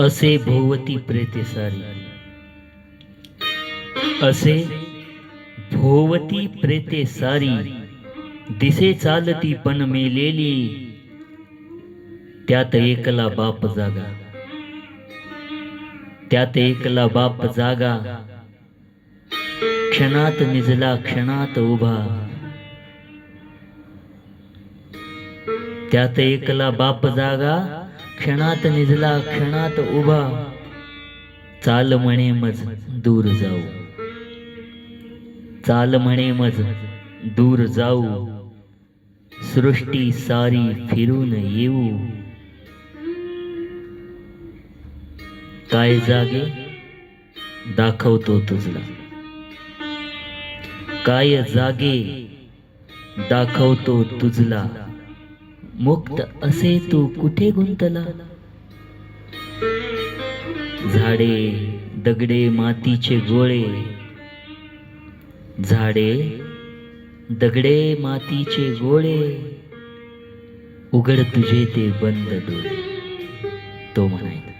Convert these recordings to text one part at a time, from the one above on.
असे भोवती प्रेते सारी. असे भोवती प्रेते सारी. दिसे चालती पण मेलेली. त्यात एकला बाप जागा. त्यात एकला बाप जागा. क्षणात निजला क्षणात उभा. त्यात एकला बाप जागा. क्षणात निजला क्षणात उभा. चाल म्हणे मज दूर जाऊ. चाल म्हणे मज दूर जाऊ. सृष्टी सारी फिरून येऊ. काय जागे? दाखवतो तुझला. काय जागे? दाखवतो तुझला. मुक्त असे तू कुठे गुंतला? झाडे दगडे मातीचे गोळे. झाडे दगडे मातीचे गोळे. उघड तुझे ते बंद डोळे. तो म्हणायचा.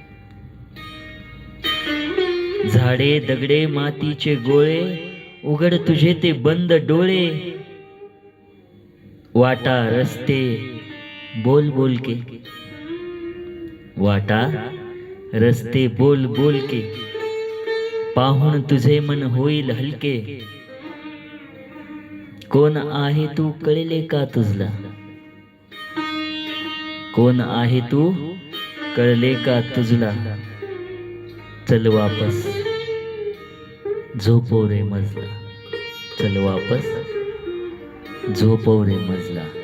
झाडे दगडे मातीचे गोळे. उघड तुझे ते बंद डोळे. वाटा रस्ते बोल बोल के। वाटा रस्ते बोल बोल के। पाहून तुझे मन होईल हलके। कोण आहे तू कळले का तुझला? कोण आहे तू कळले का तुझला? चल वापस झोपव रे मजला. चल वापस झोपव रे मजला.